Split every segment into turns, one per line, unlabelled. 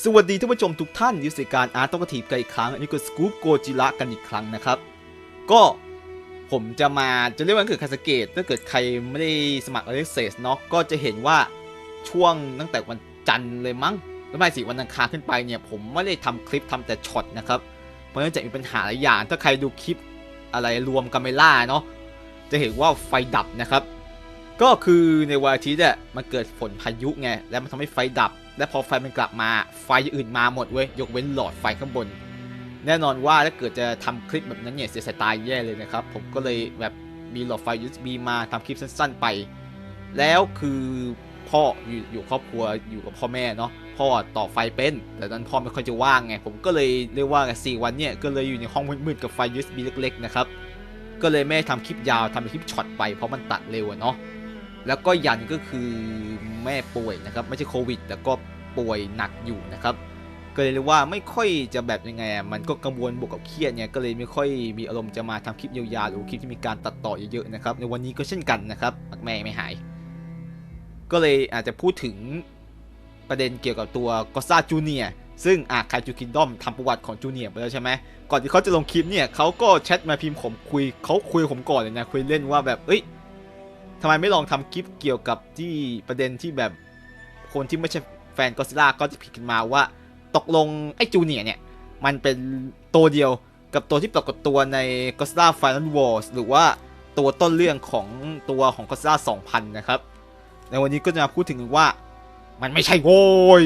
สวัสดีท่านผู้ชมทุกท่านยินดีการอาร์ตต้องกระถีบกันอีกครั้ง อันนี้ก็สกู๊ปโกจิระกันอีกครั้งนะครับ ก็ผมจะมาจะเรียกว่าเกิดคาสเกตถ้าเกิดใครไม่ได้สมัครอเล็กเซสเนาะก็จะเห็นว่าช่วงตั้งแต่วันจันทร์เลยมั้งไม่ไม่สิวันอังคารขึ้นไปเนี่ย ผมไม่ได้ทำคลิปทำแต่ช็อตนะครับ เพราะเนื่องจากมีปัญหาหลายอย่าง ถ้าใครดูคลิปอะไรรวมกัมเมล่าเนาะจะเห็นว่าไฟดับนะครับ ก็คือในวันอาทิตย์เนี่ยมันเกิดฝนพายุไงแล้วมันทำให้ไฟดับ และพอไฟมันกลับมาไฟอื่นมาหมดเว้ยยกเว้นหลอดไฟข้างบน แน่นอนว่าถ้าเกิดจะทำคลิปแบบนั้นเนี่ยเสียสายตายแย่เลยนะครับผมก็เลยแบบมีหลอดไฟ USB มาทำคลิปสั้น ๆไป แล้วคือพ่ออยู่อยู่ครอบครัวอยู่กับพ่อแม่เนาะพ่อต่อไฟเป็น แต่ตอนพ่อไม่ค่อยจะว่างไงผมก็เลยเรียกว่าสี่วันเนี่ยก็เลยอยู่ในห้องมืดๆกับไฟ USB เล็ก ๆ นะครับก็เลยไม่ได้ทำคลิปยาวทำเป็นคลิปช็อตไปเพราะมันตัดเร็วเนาะ แล้วก็ยันก็คือแม่ป่วยนะครับ ไม่ใช่โควิด แต่ก็ป่วยหนักอยู่นะครับ ก็เลยเรียกว่าไม่ค่อยจะแบบยังไงอะมันก็กังวลบวกกับเครียดเนี่ยก็เลยไม่ค่อยมีอารมณ์จะมาทำคลิปยาวๆหรือคลิปที่มีการตัดต่อเยอะๆนะครับในวันนี้ก็เช่นกันนะครับแม่ไม่หาย ก็เลยอาจจะพูดถึงประเด็นเกี่ยวกับตัวกอซ่าจูเนียซึ่งอาคาจูคินดอมทำประวัติของจูเนียไปแล้วใช่ไหมก่อนที่เขาจะลงคลิปเนี่ยเขาก็แชทมาพิมพ์ผมคุยเขาคุยผมก่อนเลยนะคุยเล่นว่าแบบเอ้ย ทำไมไม่ลองทำคลิปเกี่ยวกับที่ประเด็นที่แบบคนที่ไม่ใช่แฟนก็ซิล่าก็จะผิดกันมาว่าตกลงไอ้จูเนียเนี่ย มันเป็นตัวเดียวกับตัวที่ปรากฏตัวใน Godzilla Final Wars หรือว่าตัวต้นเรื่องของตัวของ Godzilla 2000 นะครับ ในวันนี้ก็จะมาพูดถึงว่ามันไม่ใช่โว้ย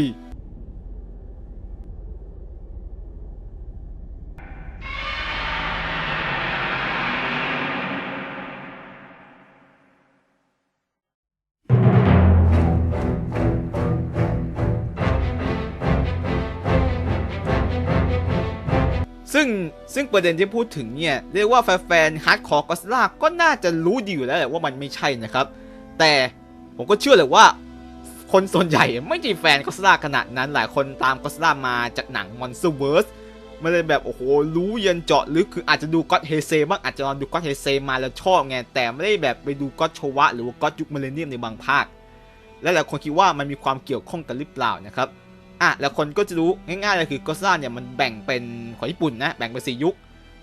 ซึ่งซึ่งประเด็นที่พูดถึงเนี่ย เรียกว่าแฟนๆฮาร์ดคอร์ก็สล่าก็น่าจะรู้ดีอยู่แล้วแหละว่ามันไม่ใช่นะครับ แต่ผมก็เชื่อเลยว่า คนส่วนใหญ่ไม่ใช่แฟนก็สล่าขนาดนั้น หลายคนตามก็สล่ามาจากหนัง Monster Verse ไม่ได้แบบโอ้โหรู้ยันเจาะลึกคืออาจจะดูก็อตเฮเซบ้างอาจจะลองดูก็อตเฮเซมาแล้วชอบไงแต่ไม่ได้แบบไปดูก็อตโชวะ หรือว่าก็อตยุคมิเลเนียมในบางภาคและหลายคนคิดว่ามันมีความเกี่ยวข้องกันหรือเปล่านะครับ อะแล้วคนก็จะรู้ง่ายๆเลยคือก็ซ่าเนี่ยมันแบ่งเป็นของญี่ปุ่นนะแบ่งเป็นสี่ยุค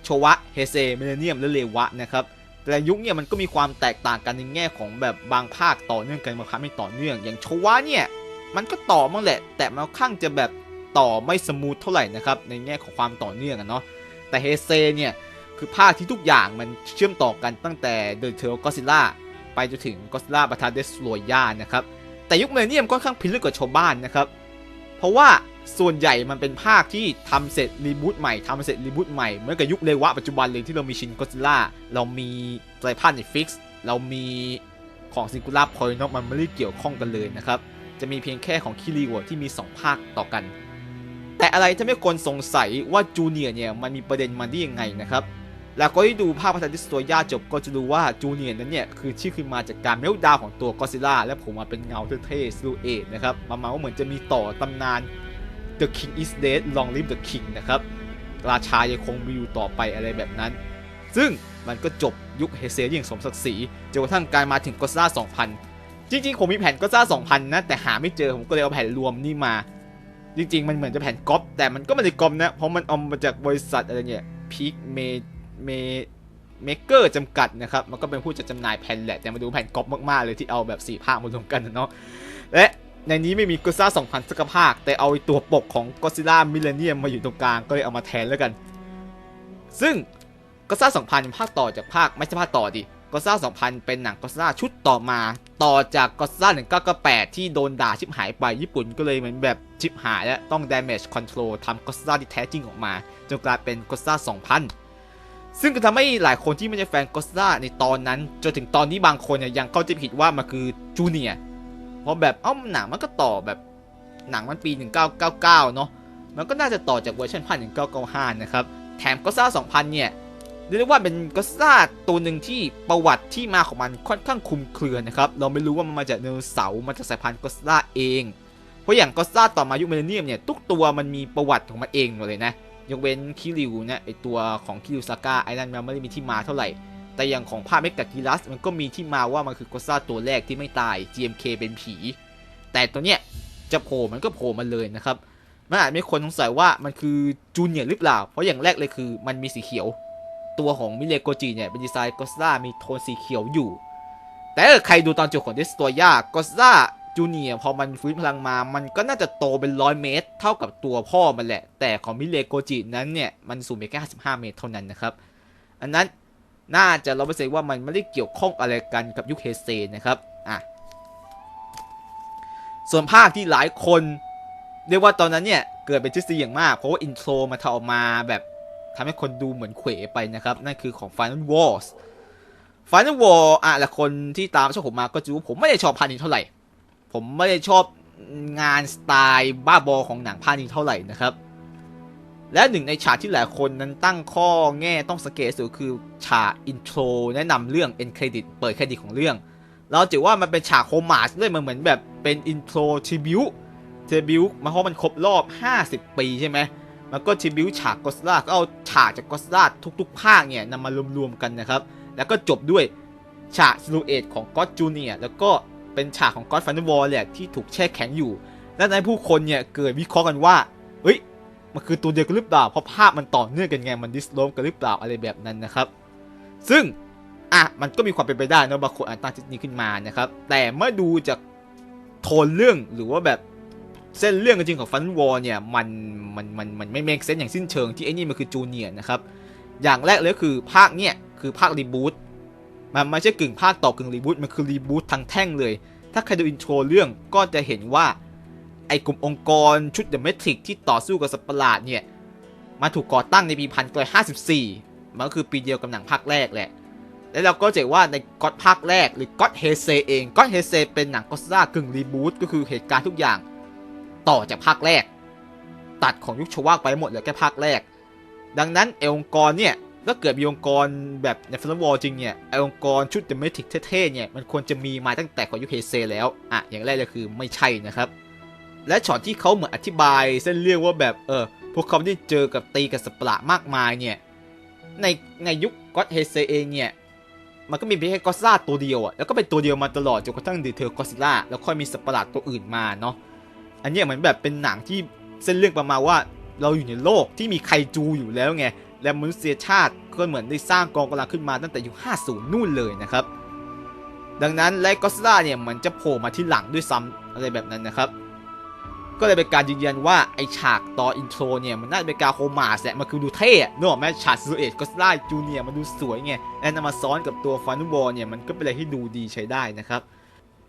โชวะเฮเซมิเลเนียมและเรวะนะครับแต่ยุคเนี่ยมันก็มีความแตกต่างกันในแง่ของแบบบางภาคต่อเนื่องกันบางภาคไม่ต่อเนื่อง อย่างโชวะเนี่ยมันก็ต่อมั่งแหละ แต่มันค่อนข้างจะแบบต่อไม่สมูทเท่าไหร่นะครับในแง่ของความต่อเนื่องอะเนาะแต่เฮเซเนี่ยคือภาคที่ทุกอย่างมันเชื่อมต่อกันตั้งแต่เดอะเทลก็ซิล่าไปจนถึงก็ซิล่าบัตาเดสโลย่านะครับแต่ยุคมิเลเนียมค่อนข้างพิลึกกว่าชาวบ้านนะครับ เพราะว่าส่วนใหญ่มันเป็นภาคที่ทำเสร็จรีบูตใหม่ทำเสร็จรีบูตใหม่เหมือนกับยุคเรวะปัจจุบันเลยที่เรามีชินก็ซิล่าเรามีไตรภาคในฟิกซ์เรามีของซิงคูล่าพอยน์มันไม่ได้เกี่ยวข้องกันเลยนะครับ จะมีเพียงแค่ของคิริวที่มี 2 ภาคต่อกัน แต่อะไรทำให้คนสงสัยว่าจูเนียร์เนี่ยมันมีประเด็นมาได้ยังไงนะครับ แล้วก็ที่ดูภาพพัฒนาดิสตัวย่าจบก็จะรู้ว่าจูเนียร์นั้นเนี่ย คือชื่อคือมาจากการเมลดาวของตัวก็ซิล่าและผมมาเป็นเงาเท่ๆซิลูเอตนะครับประมาว่าเหมือนจะมีต่อตำนาน The King is dead Long live the King นะครับ ราชายังคงมีอยู่ต่อไปอะไรแบบนั้น ซึ่งมันก็จบยุคเฮเซอย่างสมศักดิ์ศรีจนกระทั่งการมาถึงก็ซ่า2000 จริงๆ ผมมีแผ่นก็ซ่า2000 นะ แต่หาไม่เจอผมก็เลยเอาแผ่นรวมนี่มา จริงๆ มันเหมือนจะแผ่นก๊อปแต่มันก็ไม่ได้ก๊อปนะเพราะมันเอามาจากบริษัทอะไรเนี่ยพีคเมจ เมเมเกอร์จำกัดนะครับ มันก็เป็นผู้จัดจำหน่ายแผ่นแหละ แต่มาดูแผ่นก๊อปมาก ๆ เลยที่เอาแบบสี่ภาคมารวมกันเนาะ และในนี้ไม่มีก็ซ่า2000สักภาค แต่เอาตัวปกของก็ซิล่ามิเลเนียมมาอยู่ตรงกลาง ก็เลยเอามาแทนแล้วกัน ซึ่งก็ซ่า2000ภาคต่อจากภาค ไม่ใช่ภาคต่อดิก็ซ่า2000 เป็นหนังก็ซ่าชุดต่อมา ต่อจากก็ซ่า1998 ที่โดนด่าชิบหายไปญี่ปุ่นก็เลยเหมือนแบบชิบหายแล้วต้อง damage control ทำก็ซ่าที่แท้จริงออกมาจนกลายเป็นก็ซ่า2000 ซึ่งก็ทำให้หลายคนที่ไม่ใช่แฟนก็ซ่าในตอนนั้น จนถึงตอนนี้บางคนเนี่ยยังเข้าใจผิดว่ามันคือจูเนียเพราะแบบเอ้าหนังมันก็ต่อแบบหนังมันปี 1999 เนาะมันก็น่าจะต่อจากเวอร์ชันพัน1995 นะครับ แถมก็ซ่า2000 เนี่ยเรียกว่าเป็นก็ซ่าตัวหนึ่งที่ประวัติที่มาของมันค่อนข้างคลุมเครือนะครับ เราไม่รู้ว่ามันมาจากเนอเสาร์มาจากสายพันธุ์ก็ซ่าเอง เพราะอย่างก็ซ่าต่อมายุคมิเลเนียมเนี่ยทุกตัวมันมีประวัติของมันเองหมดเลยนะ ยกเว้นคิริวเนี่ยไอตัวของคิริวซาก้าไอ้นั่นมันไม่ได้มีที่มาเท่าไหร่ แต่อย่างของภาพเมกากิลัสมันก็มีที่มาว่ามันคือกอซ่าตัวแรกที่ไม่ตาย GMK เป็นผี แต่ตัวเนี้ยจะโผล่มันก็โผล่มาเลยนะครับมันอาจมีคนสงสัยว่ามันคือจูเนียร์หรือเปล่า เพราะอย่างแรกเลยคือมันมีสีเขียว ตัวของมิเลโกจิเนี่ยเป็นดีไซน์กอส l ามีโทนสีเขียวอยู่ แต่ถ้าใครดูตอนจบของเดสตัวยากอส l า จูเนียร์พอมันฟื้นพลังมา มันก็น่าจะโตเป็นร้อยเมตร เท่ากับตัวพ่อมันแหละ แต่ของมิเลโกจินั้นเนี่ย มันสูงเพียงแค่55 เมตรเท่านั้นนะครับ อันนั้นน่าจะเราไปเซว่ามันไม่ได้เกี่ยวข้องอะไรกันกับยุคเฮเซนะครับ อะ ส่วนภาคที่หลายคน เรียกว่าตอนนั้นเนี่ย เกิดเป็นทฤษฎีอย่างมาก เพราะว่าอินโทรมาทำออกมาแบบทำให้คนดูเหมือนเขวไปนะครับ นั่นคือของ Final Wars Final War อะและคนที่ตามชอบผมมาก็จะรู้ผมไม่ได้ชอบภาคนี้เท่าไหร่ ผมไม่ได้ชอบงานสไตล์บ้าบอของหนังภาคนี้เท่าไหร่นะครับ และหนึ่งในฉากที่หลายคนนั้นตั้งข้อแง่ต้องสังเกตสุดคือฉากอินโทรแนะนำเรื่อง end credit เปิดเครดิตของเรื่อง เราจะว่ามันเป็นฉากโฮมาสด้วยมันเหมือนแบบเป็นอินโทรทีบิวทีบิวมาเพราะมันครบรอบ 50 ปีใช่ไหมมันก็ทีบิวฉากกอสลาก็เอาฉากจากกอสลาทุกๆ ภาคเนี่ยนำมารวมๆกันนะครับ แล้วก็จบด้วยฉากสลูเอตของก็อดจูเนียแล้วก็ เป็นฉากของก็อดฟันเดอร์วอลแหละที่ถูกแช่แข็งอยู่ และในผู้คนเนี่ยเกิดวิเคราะห์กันว่าเฮ้ยมันคือตัวเดียวกันหรือเปล่าเพราะภาพมันต่อเนื่องกันไงมันดิสโลมกันหรือเปล่าอะไรแบบนั้นนะครับ ซึ่งอะมันก็มีความเป็นไปได้นะบางคนอาจตั้งทฤษฎีขึ้นมานะครับ แต่เมื่อดูจากโทนเรื่องหรือว่าแบบเส้นเรื่องจริงของฟันวอลเนี่ยมันมันมันมันไม่เมกเซนอย่างสิ้นเชิงที่ไอ้นี่มันคือจูเนียร์นะครับอย่างแรกเลยคือภาคเนี่ยคือภาครีบูต มันไม่ใช่กึ่งภาคต่อกึ่งรีบูตมันคือรีบูตทั้งแท่งเลย ถ้าใครดูอินโทรเรื่องก็จะเห็นว่าไอ้กลุ่มองค์กรชุดเดอะเมทริกที่ต่อสู้กับสัตว์ประหลาดเนี่ยมาถูกก่อตั้งในปีพันเก้าห้าสิบสี่มันก็คือปีเดียวกับหนังภาคแรกแหละ แล้วเราก็จะว่าในก็อดภาคแรกหรือก็อดเฮเซเองก็อดเฮเซเป็นหนังก็ซ่ากึ่งรีบูตก็คือเหตุการณ์ทุกอย่างต่อจากภาคแรก ตัดของยุคชวากไปหมดเหลือแค่ภาคแรก ดังนั้นไอองค์กรเนี่ย ถ้าเกิดมีองค์กรแบบในฟิลวอลจริงเนี่ยไอองค์กรชุดเดอะเมทิกเท่ๆเนี่ยมันควรจะมีมาตั้งแต่ก่อนยุคเฮเซแล้วอะอย่างแรกเลยคือไม่ใช่นะครับ และช็อตที่เขาเหมือนอธิบายเส้นเรื่องว่าแบบเออพวกเขาได้เจอกับตีกับสปลามากมายเนี่ยในในยุคก็อดเฮเซเองเนี่ยมันก็มีเพียงแค่ก็อดซ่าตัวเดียวอะแล้วก็เป็นตัวเดียวมาตลอดจนกระทั่งเดเทอร์ก็อซิล่าแล้วค่อยมีสปะหลาตัวอื่นมาเนาะอันเนี้ยเหมือนแบบเป็นหนังที่เส้นเรื่องประมาณว่า เราอยู่ในโลกที่มีไคจูอยู่แล้วไง และมนุษยชาติก็เหมือนได้สร้างกองกำลังขึ้นมาตั้งแต่ยุค 50 นู่นเลยนะครับ ดังนั้นและก็อดซิลล่าเนี่ยมันจะโผล่มาที่หลังด้วยซ้ำอะไรแบบนั้นนะครับ ก็เลยเป็นการยืนยันว่าไอฉากต่ออินโทรเนี่ยมันน่าจะเป็นการโฮมาสแหละมันคือดูเท่อะนึกออกไหมฉากซูเอตก็สไลจูเนียมันดูสวยไงแล้วนำมาซ้อนกับตัวฟันบอลเนี่ยมันก็เป็นอะไรที่ดูดีใช้ได้นะครับ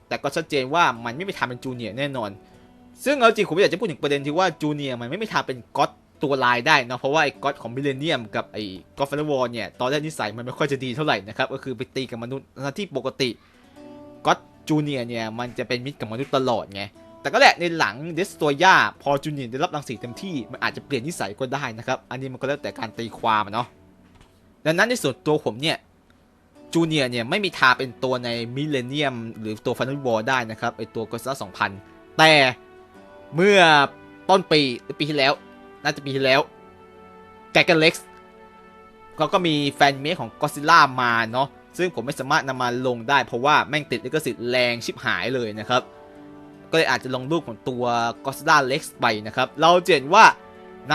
แต่ก็ชัดเจนว่ามันไม่มีทางเป็นจูเนียแน่นอน ซึ่งเอาจริงผมอยากจะพูดถึงประเด็นที่ว่าจูเนียมันไม่มีทางเป็นก็อต ตัวลายได้เนาะเพราะว่าไอ้ก็อตของมิเลเนียมกับไอ้ก็อตฟันบอลเนี่ยตอนแรกนิสัยมันไม่ค่อยจะดีเท่าไหร่นะครับก็คือไปตีกับมนุษย์ที่ปกติก็อตจูเนียเนี่ยมันจะเป็นมิตรกับมนุษย์ตลอดไงแต่ก็แหละในหลังเดสตัวย่าพอจูเนียร์ได้รับรังสีเต็มที่มันอาจจะเปลี่ยนนิสัยก็ได้นะครับอันนี้มันก็แล้วแต่การตีความอะเนาะดังนั้นในส่วนตัวผมเนี่ยจูเนียร์เนี่ยไม่มีทาเป็นตัวในมิเลเนียมหรือตัวฟันนิวอลได้นะครับไอตัวก็ซ่าสองพันแต่เมื่อต้นปีปีที่แล้ว น่าจะปีที่แล้วแกกันเล็กซ์เขาก็มีแฟนเมคของก็ซิล่ามาเนาะซึ่งผมไม่สามารถนำมาลงได้เพราะว่าแม่งติดลิขสิทธิ์แรงชิบหายเลยนะครับ ก็เลยอาจจะลงรูปของตัว g o d z i l l a Lex ไปนะครับ เราเห็นว่าใน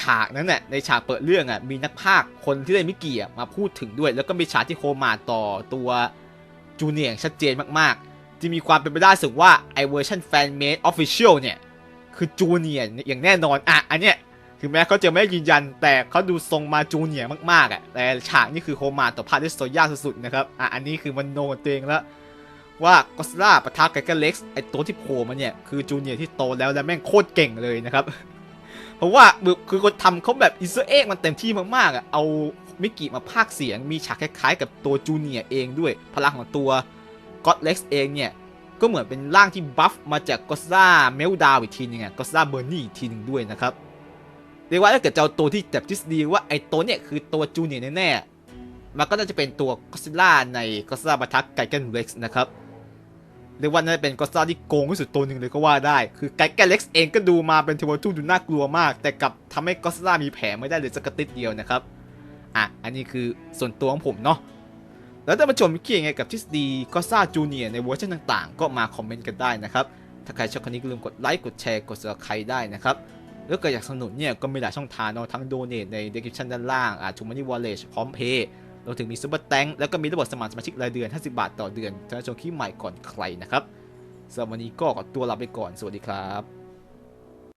ฉากนั้นเนี่ยในฉากเปิดเรื่องอะมีนักพากคนที่เล่นมิกกี้อะมาพูดถึงด้วย แล้วก็มีฉากที่โคมาต่อตัวจูเนียร์ชัดเจนมากๆ จะมีความเป็นไปได้สูงว่าไอเวอร์ชันแฟนเมดออฟฟิเชียลเนี่ย คือจูเนียร์อย่างแน่นอนอะอันเนี้ยถึงแม้เขาจะไม่ยืนยัน แต่เขาดูทรงมาจูเนียร์มากๆอะแต่ฉากนี้คือโคมาต่อพาร์ทที่โซยาสุดๆนะครับอะอันนี้คือมันโนตัวเองแล้วว่าก็สล่าปะทะกับกันเล็กซ์ไอตัวที่โผล่มาเนี่ยคือจูเนียร์ที่โตแล้วและแม่งโคตรเก่งเลยนะครับเพราะว่าคือคนทำเขาแบบอิสเอ็กมันเต็มที่มากๆอะเอามิกกี้มาพากเสียงมีฉากคล้ายๆ กับตัวจูเนียร์เองด้วย พลังของตัวก็อดเล็กซ์เองเนี่ย ก็เหมือนเป็นร่างที่บัฟมาจากก็สล่าเมลดาวอีกทีนึงอะก็สล่าเบอร์นี่อีกทีนึงด้วยนะครับเรียกว่าถ้าเกิดจะเอาตัวที่แบบทฤษฎีว่าไอ้ตัวเนี่ยคือตัวจูเนียร์แน่ๆมันก็น่าจะเป็นตัวก็ซิล่าในก็ซิล่าปะทะไกเกนเล็กซ์นะครับเรียกว่าน่าจะเป็นก็อดซ่าที่โกงที่สุดตัวหนึ่งเลยก็ว่าได้ คือไกแกเล็กซ์เองก็ดูมาเป็นเทวทูดูน่ากลัวมาก แต่กลับทำให้ก็อดซ่ามีแผลไม่ได้เลยสักติดเดียวนะครับอะอันนี้คือส่วนตัวของผมเนาะ แล้วถ้ามาชมคิดยังไงกับทฤษฎีก็อซ่าจูเนียในเวอร์ชันต่างๆ ก็มาคอมเมนต์กันได้นะครับ ถ้าใครชอบคลิปนี้ก็ลืมกดไลค์กดแชร์กด subscribe ได้นะครับแล้วก็อยากสนับสนุนเนี่ยก็มีหลายช่องทางเนาะทั้งโดเน a ใน description ด้านล่างอ่าทูมันนี่วอลเล็ตพร้อมเพย์รวมถึงมีซูเปอร์แตงแล้วก็มีระบบสมัครสมาชิกรายเดือน 50 บาทต่อเดือนสำหรับชมคลิปใหม่ก่อนใครนะครับสำหรับวันนี้ก็ขอตัวลาไปก่อนสวัสดีครับ